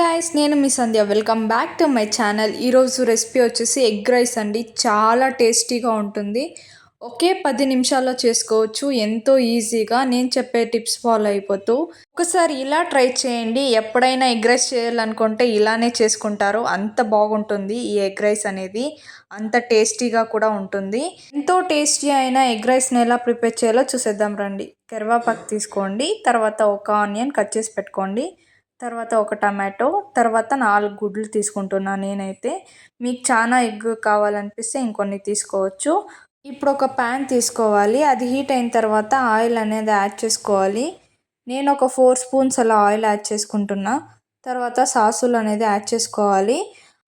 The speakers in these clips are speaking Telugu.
గైస్ నేను మీ Sandhya. Welcome back to my channel ఈరోజు రెసిపీ వచ్చేసి ఎగ్ రైస్ అండి. చాలా టేస్టీగా ఉంటుంది. ఒకే పది నిమిషాల్లో చేసుకోవచ్చు. ఎంతో ఈజీగా నేను చెప్పే టిప్స్ ఫాలో అయిపోతూ. ఒకసారి ఇలా ట్రై చేయండి. ఎప్పుడైనా ఎగ్ రైస్ చేయాలనుకుంటే ఇలానే చేసుకుంటారు. అంత బాగుంటుంది ఈ ఎగ్ రైస్ అనేది. అంత టేస్టీగా కూడా ఉంటుంది. ఎంతో టేస్టీ అయిన ఎగ్ రైస్ని ఎలా ప్రిపేర్ చేయాలో చూసేద్దాం రండి. కరివేపాకు తీసుకోండి. తర్వాత ఒక ఆనియన్ కట్ చేసి పెట్టుకోండి. తర్వాత ఒక టమాటో తర్వాత నాలుగు గుడ్లు తీసుకుంటున్నాను నేనైతే. మీకు చాలా ఎగ్ కావాలనిపిస్తే ఇంకొన్ని తీసుకోవచ్చు. ఇప్పుడు ఒక ప్యాన్ తీసుకోవాలి. అది హీట్ అయిన తర్వాత ఆయిల్ అనేది యాడ్ చేసుకోవాలి. నేను ఒక ఫోర్ స్పూన్స్ అలా ఆయిల్ యాడ్ చేసుకుంటున్నా. తర్వాత సాసులు అనేది యాడ్ చేసుకోవాలి.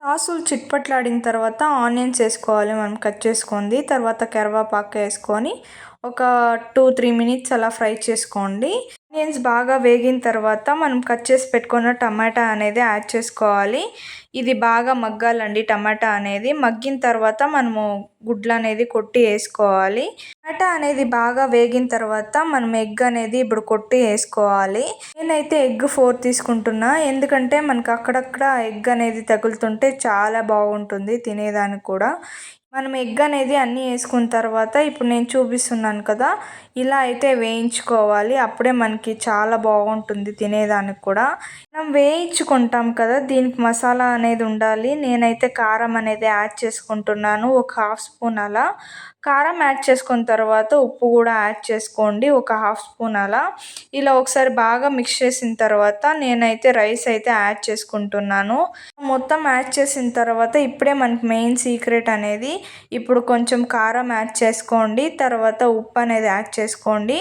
సాసులు చిట్పట్లాడిన తర్వాత ఆనియన్స్ వేసుకోవాలి. మనం కట్ చేసుకుంది. తర్వాత కరివేపాకు వేసుకొని ఒక టూ త్రీ మినిట్స్ అలా ఫ్రై చేసుకోండి. ఆనియన్స్ బాగా వేగిన తర్వాత మనం కట్ చేసి పెట్టుకున్న టమాటా అనేది యాడ్ చేసుకోవాలి. ఇది బాగా మగ్గాలండి టమాటా అనేది. మగ్గిన తర్వాత మనము గుడ్లు అనేది కొట్టి వేసుకోవాలి. టమాటా అనేది బాగా వేగిన తర్వాత మనం ఎగ్ అనేది ఇప్పుడు కొట్టి వేసుకోవాలి. నేనైతే ఎగ్ ఫోర్ తీసుకుంటున్నా. ఎందుకంటే మనకు అక్కడక్కడ ఎగ్ అనేది తగులుతుంటే చాలా బాగుంటుంది తినేదానికి కూడా. మనం ఎగ్ అనేది అన్నీ వేసుకున్న తర్వాత ఇప్పుడు నేను చూపిస్తున్నాను కదా ఇలా అయితే వేయించుకోవాలి. అప్పుడే మనకి చాలా బాగుంటుంది తినేదానికి కూడా. మనం వేయించుకుంటాం కదా దీనికి మసాలా అనేది ఉండాలి. నేనైతే కారం అనేది యాడ్ చేసుకుంటున్నాను ఒక హాఫ్ స్పూన్ అలా. కారం యాడ్ చేసుకున్న తర్వాత ఉప్పు కూడా యాడ్ చేసుకోండి ఒక హాఫ్ స్పూన్ అలా. ఇలా ఒకసారి బాగా మిక్స్ చేసిన తర్వాత నేనైతే రైస్ అయితే యాడ్ చేసుకుంటున్నాను. మొత్తం యాడ్ చేసిన తర్వాత ఇప్పుడే మనకి మెయిన్ సీక్రెట్ అనేది ఇప్పుడు కొంచెం కారం యాడ్ చేసుకోండి తర్వాత ఉప్పు అనేది యాడ్ చేసుకోండి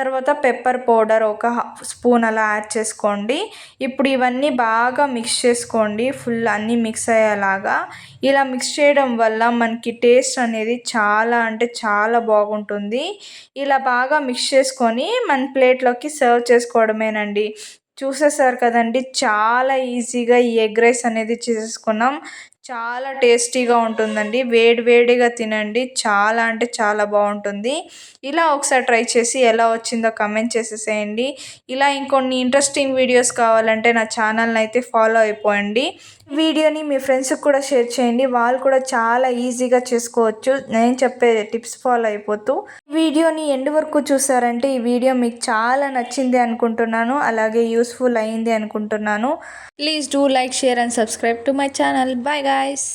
తర్వాత పెప్పర్ పౌడర్ ఒక స్పూన్ అలా యాడ్ చేసుకోండి. ఇప్పుడు ఇప్పుడు ఇవన్నీ బాగా మిక్స్ చేసుకోండి. ఫుల్ అన్నీ మిక్స్ అయ్యేలాగా. ఇలా మిక్స్ చేయడం వల్ల మనకి టేస్ట్ అనేది చాలా అంటే చాలా బాగుంటుంది. ఇలా బాగా మిక్స్ చేసుకొని మన ప్లేట్లోకి సర్వ్ చేసుకోవడమేనండి. చూసేసారు కదండి చాలా ఈజీగా ఈ ఎగ్ రైస్ అనేది చేసేసుకున్నాం. చాలా టేస్టీగా ఉంటుందండి. వేడివేడిగా తినండి. చాలా అంటే చాలా బాగుంటుంది. ఇలా ఒకసారి ట్రై చేసి ఎలా వచ్చిందో కమెంట్ చేసేసేయండి. ఇలా ఇంకొన్ని ఇంట్రెస్టింగ్ వీడియోస్ కావాలంటే నా ఛానల్ని అయితే ఫాలో అయిపోయండి వీడియోని మీ ఫ్రెండ్స్కి కూడా షేర్ చేయండి. వాళ్ళు కూడా చాలా ఈజీగా చేసుకోవచ్చు. నేను చెప్పే టిప్స్ ఫాలో అయిపోతూ. వీడియోని ఎండ్ వరకు చూసారంటే ఈ వీడియో మీకు చాలా నచ్చింది అనుకుంటున్నాను. అలాగే యూస్ఫుల్ అయింది అనుకుంటున్నాను. Please do like share and subscribe to my channel. Bye guys